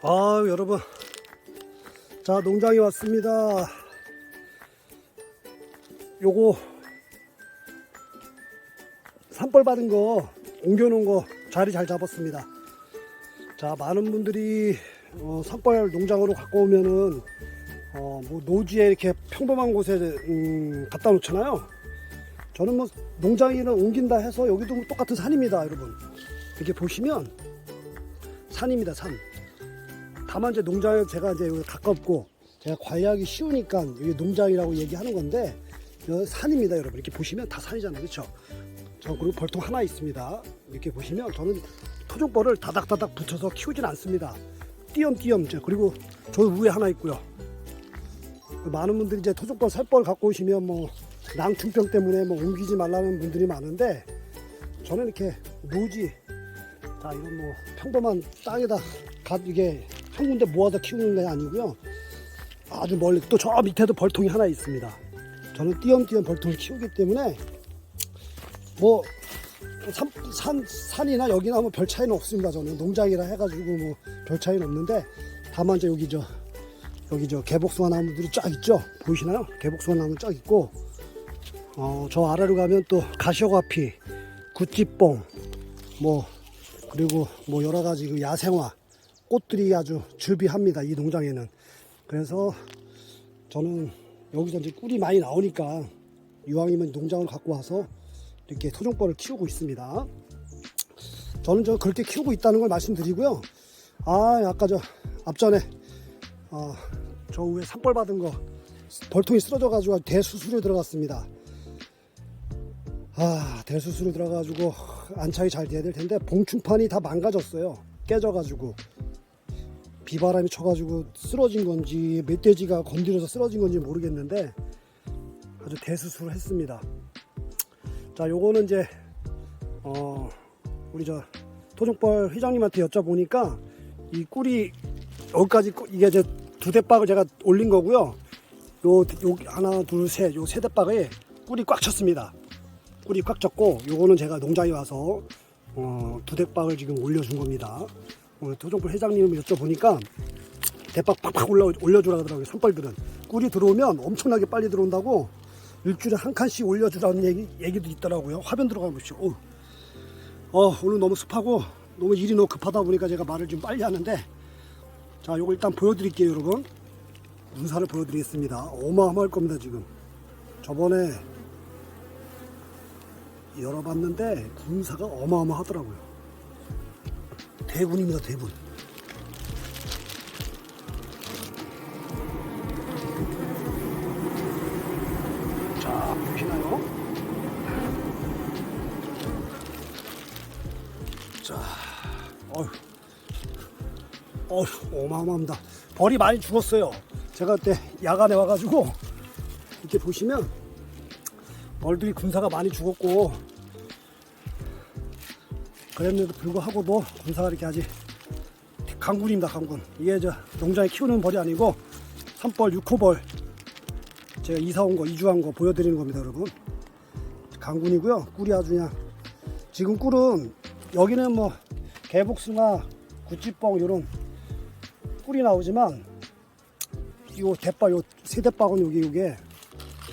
아 여러분. 자 농장에 왔습니다. 요거 산벌 받은 거 옮겨 놓은 거 자리 잘 잡았습니다. 자 많은 분들이 어, 산벌 농장으로 갖고 오면은 어, 뭐 노지에 이렇게 평범한 곳에 음, 갖다 놓잖아요. 저는 뭐 농장이나 옮긴다 해서 여기도 똑같은 산입니다 여러분. 이렇게 보시면 산입니다 산 다만 이제 농장에 제가 이제 가깝고 제가 관리하기 쉬우니까 이게 농장이라고 얘기하는 건데 산입니다 여러분. 이렇게 보시면 다 산이잖아요. 그렇죠 저 그리고 벌통 하나 있습니다. 이렇게 보시면 저는 토종벌을 다닥다닥 붙여서 키우진 않습니다. 띄엄띄엄 저 그리고 저 위에 하나 있고요. 많은 분들이 이제 토종벌 살벌 갖고 오시면 뭐 낭충병 때문에 뭐 옮기지 말라는 분들이 많은데 저는 이렇게 노지? 자 이건 뭐 평범한 땅에다 가 이게 한 군데 모아서 키우는 게 아니고요. 아주 멀리 또 저 밑에도 벌통이 하나 있습니다. 저는 띄엄띄엄 벌통을 키우기 때문에 뭐 산, 산, 산이나 여기나 뭐 별 차이는 없습니다 저는. 농장이라 해가지고 뭐 별 차이는 없는데 다만 이제 여기 저 여기 저 개복숭아 나무들이 쫙 있죠? 보이시나요? 개복숭아 나무 쫙 있고 어, 저 아래로 가면 또 가시오가피 구찌뽕 뭐 그리고 뭐 여러 가지 그 야생화 꽃들이 아주 즐비합니다 이 농장에는. 그래서 저는 여기서 이제 꿀이 많이 나오니까 이왕이면 농장을 갖고 와서 이렇게 토종벌을 키우고 있습니다. 저는 저 그렇게 키우고 있다는 걸 말씀드리고요. 아 아까 저 앞전에 어, 저 위에 산벌 받은 거 벌통이 쓰러져 가지고 대수술에 들어갔습니다. 아 대수술에 들어가지고 안착이 잘 돼야 될 텐데 봉충판이 다 망가졌어요. 깨져가지고 비바람이 쳐가지고 쓰러진 건지 멧돼지가 건드려서 쓰러진 건지 모르겠는데 아주 대수술을 했습니다. 자 요거는 이제 어 우리 저 토종벌 회장님한테 여쭤보니까 이 꿀이 여기까지 꿀- 이게 이제 두 대박을 제가 올린 거고요. 요, 요 하나 둘셋요 세 대박에 꿀이 꽉 찼습니다. 꿀이 꽉 찼고 요거는 제가 농장에 와서 어, 두 대박을 지금 올려준 겁니다. 오늘 토종풀 회장님을 여쭤보니까 대박 팍팍 올려, 올려주라 하더라고요. 산벌들은 꿀이 들어오면 엄청나게 빨리 들어온다고 일주일에 한 칸씩 올려주라는 얘기, 얘기도 있더라고요. 화면 들어가 보시죠. 어우. 어, 오늘 너무 습하고 너무 일이 너무 급하다 보니까 제가 말을 좀 빨리 하는데 자 요거 일단 보여드릴게요 여러분 문사를 보여드리겠습니다 어마어마할 겁니다 지금 저번에 열어봤는데 군사가 어마어마하더라고요. 대군입니다, 대군. 자, 보시나요? 자, 어휴, 어휴, 어마어마합니다. 벌이 많이 죽었어요. 제가 그때 야간에 와가지고 이렇게 보시면 벌들이 군사가 많이 죽었고 그랬는데도 불구하고도 군사가 이렇게 아직 강군입니다 강군 이게 저 농장에 키우는 벌이 아니고 산벌 6호벌 제가 이사 온 거 이주한 거 보여드리는 겁니다 여러분 강군이고요 꿀이 아주 그냥 지금 꿀은 여기는 뭐 개복숭아 구찌뽕 이런 꿀이 나오지만 요 대박 요 세대박은 여기 요게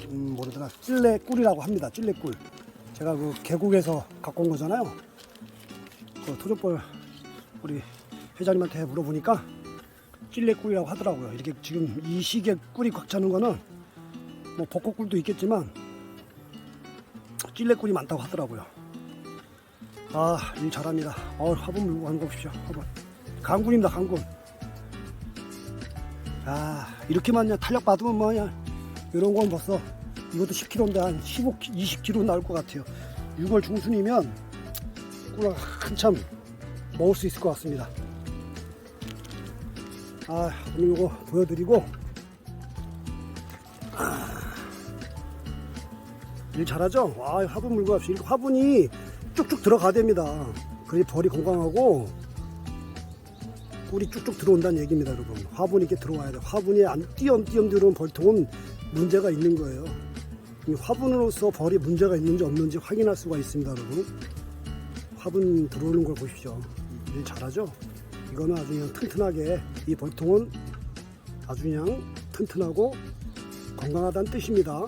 음, 뭐라더라 찔레 꿀이라고 합니다. 찔레 꿀. 제가 그 계곡에서 갖고 온 거잖아요. 그 토종벌 우리 회장님한테 물어보니까 찔레 꿀이라고 하더라고요. 이렇게 지금 이 시기에 꿀이 꽉 차는 거는 뭐 벚꽃꿀도 있겠지만 찔레 꿀이 많다고 하더라고요. 아, 일 잘합니다. 어, 화분 물고 가는 거 보십시오. 화분. 강군입니다, 강군. 아, 이렇게만 그냥 탄력 받으면 뭐냐. 이런 건 벌써 이것도 10kg인데 한 15, 20kg 나올 것 같아요. 6월 중순이면 꿀 한참 먹을 수 있을 것 같습니다. 아, 오늘 이거 보여드리고 아, 일 잘하죠? 와, 화분 물고. 이렇게 화분이 쭉쭉 들어가야 됩니다. 그래 벌이 건강하고 꿀이 쭉쭉 들어온다는 얘기입니다, 여러분. 화분이 이렇게 들어와야 돼. 화분이 안 띄엄띄엄 들어온 벌통은 문제가 있는 거예요. 이 화분으로서 벌이 문제가 있는지 없는지 확인할 수가 있습니다, 여러분. 화분 들어오는 걸 보십시오. 일 잘하죠? 이거는 아주 그냥 튼튼하게 이 벌통은 아주 그냥 튼튼하고 건강하다는 뜻입니다.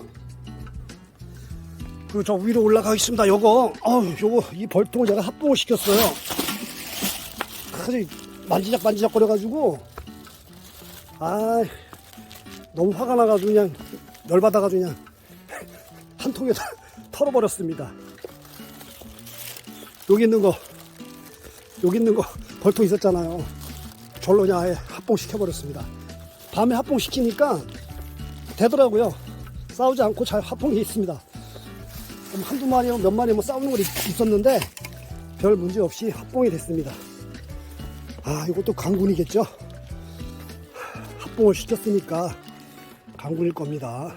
그리고 저 위로 올라가겠습니다. 요거, 어 요거 이 벌통을 제가 합봉을 시켰어요. 아주 만지작 만지작 거려가지고, 아 너무 화가 나가지고 그냥 열받아가지고 그냥 한 통에다 털어버렸습니다. 여기 있는 거, 여기 있는 거 벌통 있었잖아요. 절로 그냥 아예 합봉시켜버렸습니다. 밤에 합봉시키니까 되더라고요. 싸우지 않고 잘 합봉이 있습니다. 좀 한두 마리, 몇 마리 뭐 싸우는 건 있- 있었는데 별 문제 없이 합봉이 됐습니다. 아, 이것도 강군이겠죠? 합봉을 시켰으니까 강군일 겁니다.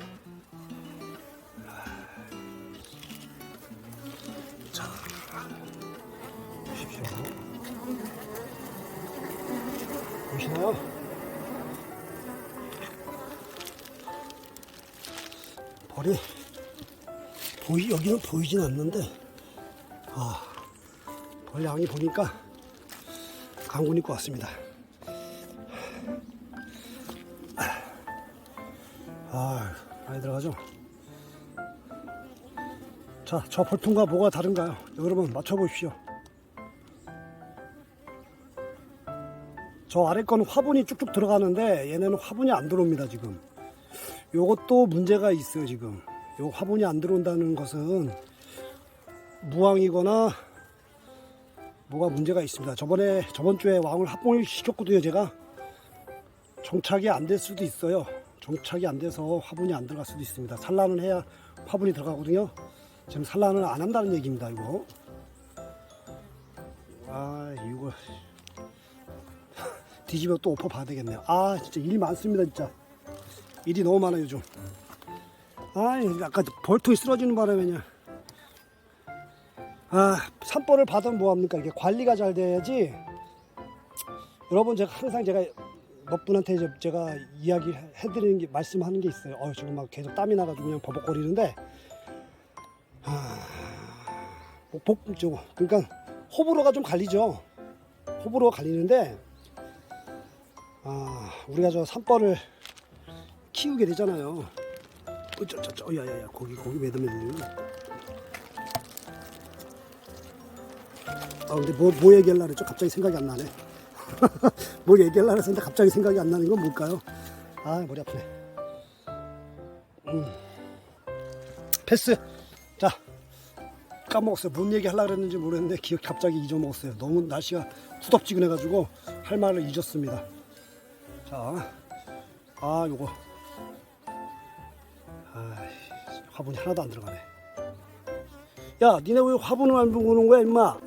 보이 여기는 보이진 않는데 아, 벌 양이 보니까 강군일 것 같습니다. 아, 많이 들어가죠? 자, 저 벌통과 뭐가 다른가요? 여러분 맞춰보십시오. 저 아래 거는 화분이 쭉쭉 들어가는데 얘네는 화분이 안 들어옵니다 지금. 요것도 문제가 있어요 지금. 요 화분이 안 들어온다는 것은 무왕이거나 뭐가 문제가 있습니다. 저번에 저번 주에 왕을 합봉을 시켰거든요 제가. 정착이 안 될 수도 있어요. 정착이 안 돼서 화분이 안 들어갈 수도 있습니다. 산란을 해야 화분이 들어가거든요. 지금 산란을 안 한다는 얘기입니다. 이거. 아 이거 뒤집어 또 엎어 봐야 되겠네요. 아 진짜 일 많습니다 진짜. 일이 너무 많아요 요즘. 아 아까 벌통이 쓰러지는 바람에 그냥. 아 산벌을 받으면 뭐합니까 이게 관리가 잘 돼야지. 여러분 제가 항상 제가 몇 분한테 이제 제가 이야기 해드리는 게 말씀하는 게 있어요. 어 지금 막 계속 땀이 나가지고 그냥 버벅거리는데 아, 뭐 복, 저, 그러니까 호불호가 좀 갈리죠. 호불호가 갈리는데 아 우리가 저 산벌을 키우게 되잖아요. 어쩌저쩌 야야야 거기 거기 매듭매듭. 아 근데 뭐, 뭐 얘기하려고 그랬죠? 갑자기 생각이 안 나네. 뭐 얘기하려고 했는데 갑자기 생각이 안 나는 건 뭘까요? 아 머리 아프네. 음. 패스. 자 까먹었어요. 뭔 얘기 하려고 그랬는지 모르겠는데 기억 갑자기 잊어먹었어요. 너무 날씨가 후덥지근해가지고 할 말을 잊었습니다. 자, 아 요거. 화분이 하나도 안 들어가네. 야, 니네 왜 화분을 안 보는 거야, 임마?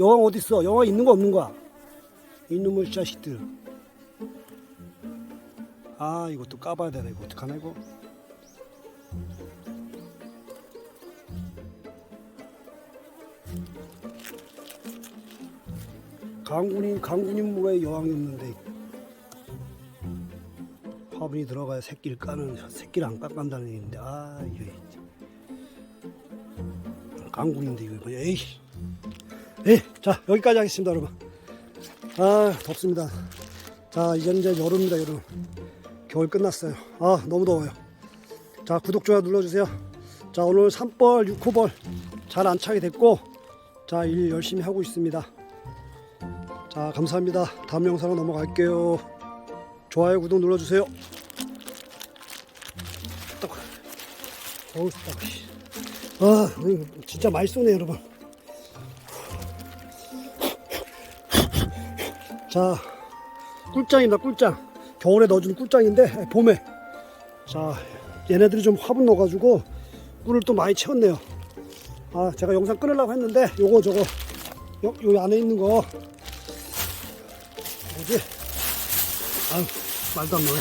여왕 어디 있어? 여왕 있는 거 없는 거야? 이놈의 자식들. 아, 이것도 까봐야 되나 이거 어떡하나 이거? 강군이 강군이 왜 여왕이 없는데 화분이 들어가야 새끼를 까는 새끼를 안 깎는다는 얘기인데 아 이게. 강군인데 이거 뭐야 에이 에이 자 여기까지 하겠습니다 여러분. 아 덥습니다. 자 이제 이제 여름입니다 여름 겨울 끝났어요. 아 너무 더워요. 자 구독 좋아요 눌러주세요. 자 오늘 산벌 6호벌 잘 안착이 됐고 자 일 열심히 하고 있습니다. 자 감사합니다. 다음 영상으로 넘어갈게요. 좋아요 구독 눌러주세요 어우. 아 진짜 쏘네 여러분. 자 꿀장입니다 꿀장 겨울에 넣어주는 꿀장인데 봄에. 자 얘네들이 좀 화분 넣어가지고 꿀을 또 많이 채웠네요. 아 제가 영상 끊으려고 했는데 요거 저거. 요, 요 안에 있는 거. 뭐지? 아유 말도 안 나네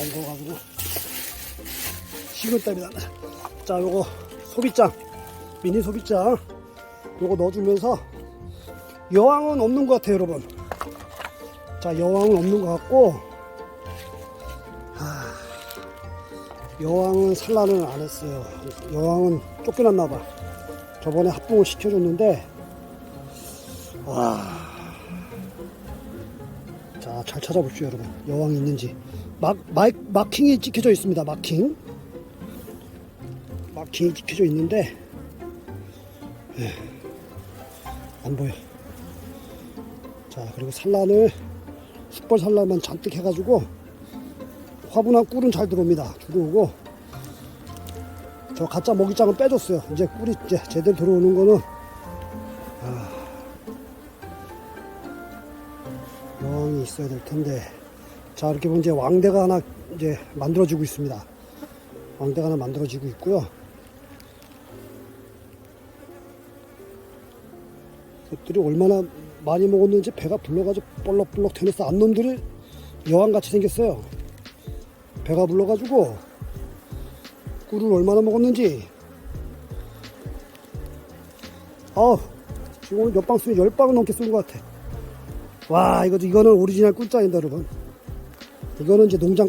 엉거가지고. 식은땀이 나네 자 요거 소비장 미니 소비장 요거 넣어주면서 여왕은 없는 것 같아요 여러분 자 여왕은 없는 것 같고 하, 여왕은 산란을 안 했어요 여왕은 쫓겨났나 봐 저번에 합봉을 시켜줬는데 와 자, 잘 찾아보십시오, 여러분. 여왕이 있는지. 막, 마, 마킹이 찍혀져 있습니다. 마킹. 마킹이 찍혀져 있는데, 예, 안 보여. 자, 그리고 산란을, 숯벌 산란만 잔뜩 해가지고, 화분한 꿀은 잘 들어옵니다. 들어오고, 저 가짜 먹이장은 빼줬어요. 이제 꿀이 이제 제대로 들어오는 거는, 여왕이 있어야 될 텐데 자 이렇게 보면 이제 왕대가 하나 이제 만들어지고 있습니다 왕대가 하나 만들어지고 있고요 것들이 얼마나 많이 먹었는지 배가 불러가지고 볼록볼록 되면서 암놈들이 여왕같이 생겼어요. 배가 불러가지고 꿀을 얼마나 먹었는지. 아우 지금 오늘 몇방 쏘니 열방은 넘게 쏜것 같아. 와 이거 이거는 오리지널 꿀짱입니다 여러분. 이거는 이제 농장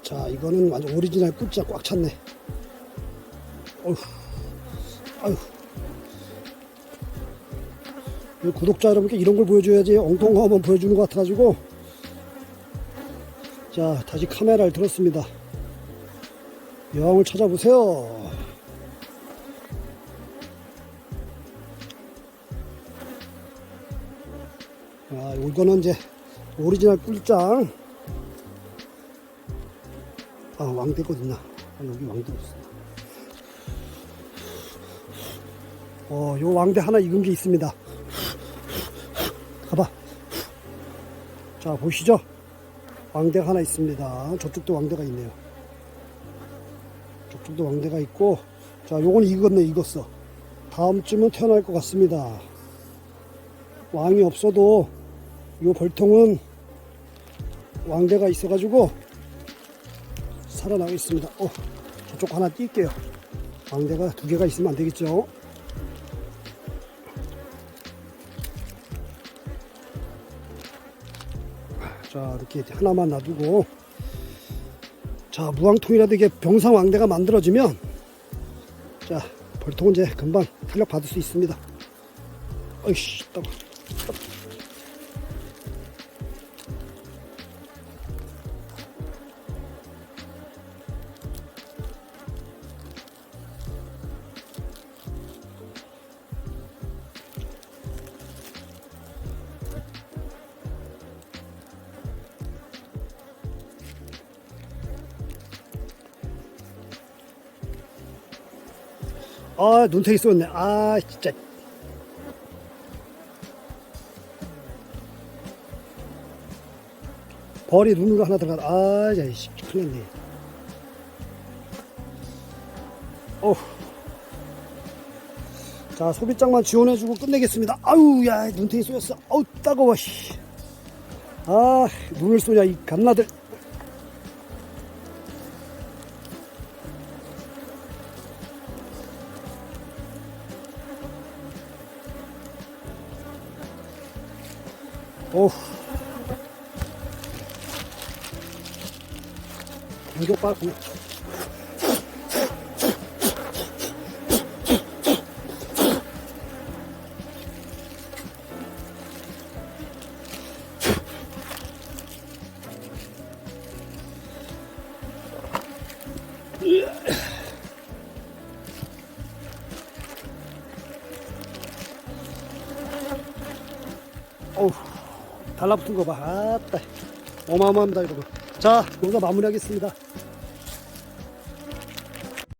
거자 이거는 완전 오리지널 꿀짱 꽉 찼네. 어휴 아휴. 이 구독자 여러분께 이런 걸 보여줘야지 엉뚱한 거 한번 보여주는 것 같아가지고 자 다시 카메라를 들었습니다 여왕을 찾아보세요 아, 이거는 이제 오리지널 꿀장. 아, 어딨나? 아, 여기 왕대 없어. 어, 요 왕대 하나 익은 게 있습니다. 가봐. 자, 보시죠. 왕대가 하나 있습니다. 저쪽도 왕대가 있네요. 저쪽도 왕대가 있고, 자, 요건 익었네, 익었어. 다음쯤은 태어날 것 같습니다. 왕이 없어도 이 벌통은 왕대가 있어가지고 살아나겠습니다. 어, 저쪽 하나 뛸게요. 왕대가 두 개가 있으면 안 되겠죠. 자, 이렇게 하나만 놔두고 자, 무왕통이라도 이게 병상 왕대가 만들어지면 자, 벌통은 이제 금방 탄력 받을 수 있습니다. 어이씨, 따가. 아, 눈탱이 쏘였네. 아, 진짜. 벌이 눈으로 하나 들어가. 아, 야, 씨, 큰일 났네. 어후. 자, 소비장만 지원해주고 끝내겠습니다. 아유, 야, 눈탱이 쏘였어. 아우, 따가워, 씨. 아, 눈을 쏘냐, 이 갓나들. 어후. 공격 빠 달라붙은 거 봐. 아따. 어마어마합니다, 여러분. 자, 여기서 마무리하겠습니다.